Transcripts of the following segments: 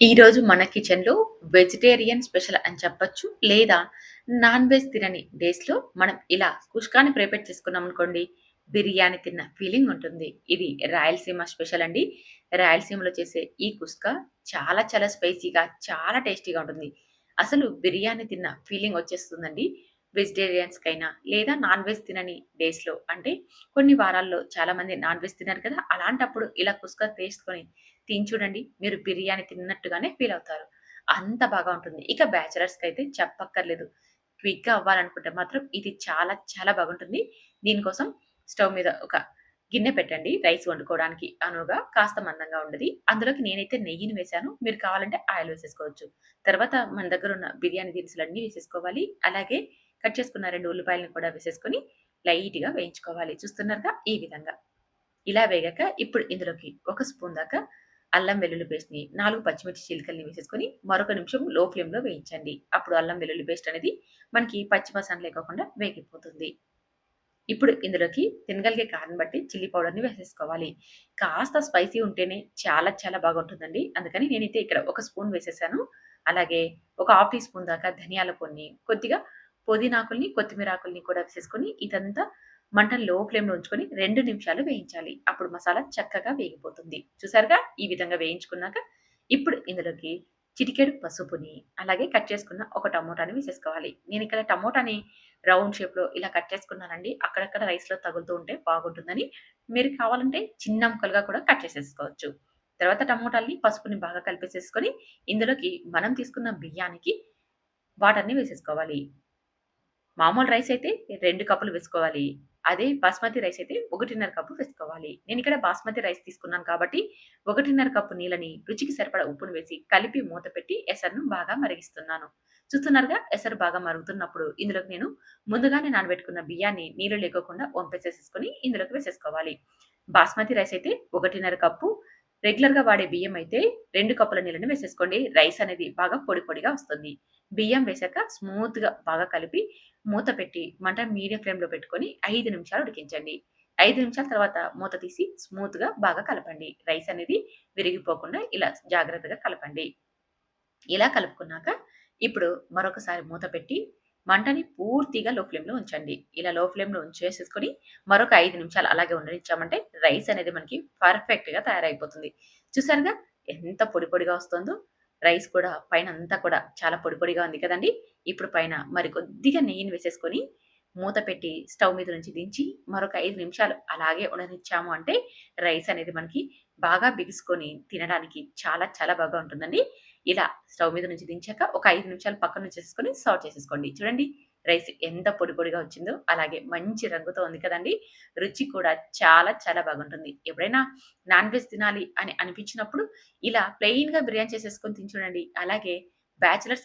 ఈరోజు మన కిచెన్‌లో వెజిటేరియన్ స్పెషల్ అని చెప్పొచ్చు. లేదా నాన్ వెజ్ తినని డేస్‌లో మనం ఇలా కుష్కాని ప్రిపేర్ చేసుకున్నామనుకోండి, బిర్యానీ తిన్న ఫీలింగ్ ఉంటుంది. ఇది రాయలసీమ స్పెషల్ అండి. రాయలసీమలో చేసే ఈ కుష్క చాలా చాలా స్పైసీగా, చాలా టేస్టీగా ఉంటుంది. అసలు బిర్యానీ తిన్న ఫీలింగ్ వచ్చేస్తుందండి. వెజిటేరియన్స్‌కైనా లేదా నాన్ వెజ్ తినని డేస్‌లో అంటే కొన్ని వారాల్లో చాలామంది నాన్ వెజ్ తినరు కదా! అలాంటప్పుడు ఇలా కుస్కా తీసుకొని తిని చూడండి. మీరు బిర్యానీ తిన్నట్టుగానే ఫీల్ అవుతారు. అంత బాగా ఉంటుంది. ఇక బ్యాచిలర్స్‌కైతే చెప్పక్కర్లేదు. క్విక్‌గా అవ్వాలనుకుంటే మాత్రం ఇది చాలా చాలా బాగుంటుంది. దీనికోసం స్టవ్ మీద ఒక గిన్నె పెట్టండి రైస్ వండుకోవడానికి అనువుగా కాస్త మందంగా ఉండదు అందులోకి నేనైతే నెయ్యిని వేశాను. మీరు కావాలంటే ఆయిల్ వేసేసుకోవచ్చు. తర్వాత మన దగ్గర ఉన్న బిర్యానీ దినుసులన్నీ వేసేసుకోవాలి. అలాగే కట్ చేసుకున్న రెండు ఉల్లిపాయలను కూడా వేసేసుకొని లైట్‌గా వేయించుకోవాలి. చూస్తున్నారుగా ఈ విధంగా. ఇలా వేగాక ఇప్పుడు ఇందులోకి ఒక స్పూన్ దాకా అల్లం వెల్లుల్లి పేస్ట్‌ని, నాలుగు పచ్చిమిర్చి చీలికల్ని వేసేసుకొని మరొక నిమిషం లో ఫ్లేమ్‌లో వేయించండి. అప్పుడు అల్లం వెల్లుల్లి పేస్ట్ అనేది మనకి పచ్చి వాసన లేకోకుండా వేగిపోతుంది. ఇప్పుడు ఇందులోకి తినగలిగే కారం బట్టి చిల్లీ పౌడర్‌ని వేసేసుకోవాలి. కాస్త స్పైసీ ఉంటేనే చాలా చాలా బాగుంటుందండి. అందుకని నేనైతే ఇక్కడ ఒక స్పూన్ వేసేసాను. అలాగే ఒక హాఫ్ టీ స్పూన్ దాకా ధనియాల పొడిని, కొద్దిగా పుదీనాకుల్ని, కొత్తిమీర ఆకుల్ని కూడా వేసేసుకొని ఇదంతా మంటను లో ఫ్లేమ్‌లో ఉంచుకొని రెండు నిమిషాలు వేయించాలి. అప్పుడు మసాలా చక్కగా వేగిపోతుంది. చూసారుగా? ఈ విధంగా వేయించుకున్నాక ఇప్పుడు ఇందులోకి చిటికెడు పసుపుని, అలాగే కట్ చేసుకున్న ఒక టమోటాని వేసేసుకోవాలి. నేను ఇక్కడ టమోటాని రౌండ్ షేప్‌లో ఇలా కట్ చేసుకున్నానండి. అక్కడక్కడ రైస్‌లో తగులుతూ ఉంటే బాగుంటుందని. మీరు కావాలంటే చిన్న ముక్కలుగా కూడా కట్ చేసేసుకోవచ్చు. తర్వాత టమోటాల్ని, పసుపుని బాగా కలిపేసేసుకొని ఇందులోకి మనం తీసుకున్న బియ్యానికి వాటర్‌ని వేసేసుకోవాలి. మామూలు రైస్ అయితే రెండు కప్పులు వేసుకోవాలి. అదే బాస్మతి రైస్ అయితే 1:30 కప్పు వేసుకోవాలి. నేను ఇక్కడ బాస్మతి రైస్ తీసుకున్నాను కాబట్టి 1:30 కప్పు నీళ్ళని రుచికి సరిపడా ఉప్పును వేసి కలిపి మూత పెట్టి ఎసరును బాగా మరిగిస్తున్నాను. చూస్తున్నారుగా ఎసరు బాగా మరుగుతున్నప్పుడు ఇందులోకి నేను ముందుగానే నానబెట్టుకున్న బియ్యాన్ని నీళ్ళు లేకోకుండా వంపేసేసుకొని ఇందులోకి వేసేసుకోవాలి. బాస్మతి రైస్ అయితే 1:30 కప్పు, రెగ్యులర్‌గా వాడే బియ్యం అయితే రెండు కప్పుల నీళ్ళని వేసేసుకోండి. రైస్ అనేది బాగా పొడి పొడిగా వస్తుంది. బియ్యం వేసాక స్మూత్‌గా బాగా కలిపి మూత పెట్టి మంట మీడియం ఫ్లేమ్‌లో పెట్టుకొని ఐదు నిమిషాలు ఉడికించండి. ఐదు నిమిషాల తర్వాత మూత తీసి స్మూత్‌గా బాగా కలపండి. రైస్ అనేది విరిగిపోకుండా ఇలా జాగ్రత్తగా కలపండి. ఇలా కలుపుకున్నాక ఇప్పుడు మరొకసారి మూత పెట్టి మంటని పూర్తిగా లో ఫ్లేమ్‌లో ఉంచండి. ఇలా లో ఫ్లేమ్‌లో ఉంచేసేసుకొని మరొక ఐదు నిమిషాలు అలాగే ఉండనిచ్చామంటే రైస్ అనేది మనకి పర్ఫెక్ట్‌గా తయారైపోతుంది. చూసారుగా? ఎంత పొడి పొడిగా వస్తుందో. రైస్ కూడా పైన అంతా కూడా చాలా పొడి పొడిగా ఉంది కదండి ఇప్పుడు పైన మరి కొద్దిగా నెయ్యిని వేసేసుకొని మూత పెట్టి స్టవ్ మీద నుంచి దించి మరొక ఐదు నిమిషాలు అలాగే ఉండనిచ్చాము అంటే రైస్ అనేది మనకి బాగా బిగుసుకొని తినడానికి చాలా చాలా బాగా ఉంటుందండి. ఇలా స్టవ్ మీద నుంచి దించాక ఒక ఐదు నిమిషాలు పక్కన ఉంచేసేసుకొని సర్వ్ చేసేసుకోండి. చూడండి రైస్ ఎంత పొడి పొడిగా వచ్చిందో అలాగే మంచి రంగుతో ఉంది కదండీ! రుచి కూడా చాలా చాలా బాగుంటుంది. ఎప్పుడైనా నాన్ వెజ్ తినాలి అని అనిపించినప్పుడు ఇలా ప్లెయిన్‌గా బిర్యానీ చేసేసుకొని తిని చూడండి. అలాగే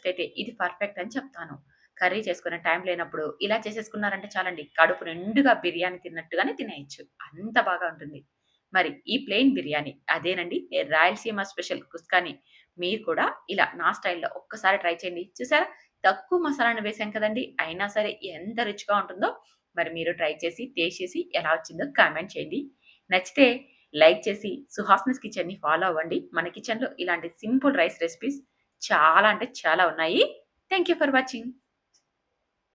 అయితే ఇది పర్ఫెక్ట్ అని చెప్తాను. కర్రీ చేసుకునే టైం లేనప్పుడు ఇలా చేసేసుకున్నారంటే చాలండి. కడుపు నిండుగా బిర్యానీ తిన్నట్టుగానే తినేయొచ్చు. అంత బాగా ఉంటుంది. మరి ఈ ప్లెయిన్ బిర్యానీ అదేనండి రాయలసీమ స్పెషల్ కుస్కాని మీరు కూడా ఇలా నా స్టైల్‌లో ఒక్కసారి ట్రై చేయండి. చూసారా? తక్కువ మసాలాను వేసాం కదండీ! అయినా సరే ఎంత రుచిగా ఉంటుందో మరి మీరు ట్రై చేసి, టేస్ట్ చేసి ఎలా వచ్చిందో కామెంట్ చేయండి. నచ్చితే లైక్ చేసి సుహాస్నస్ కిచెన్‌ని ఫాలో అవ్వండి. మన కిచెన్‌లో ఇలాంటి సింపుల్ రైస్ రెసిపీస్ చాలా అంటే చాలా ఉన్నాయి. Thank you for watching.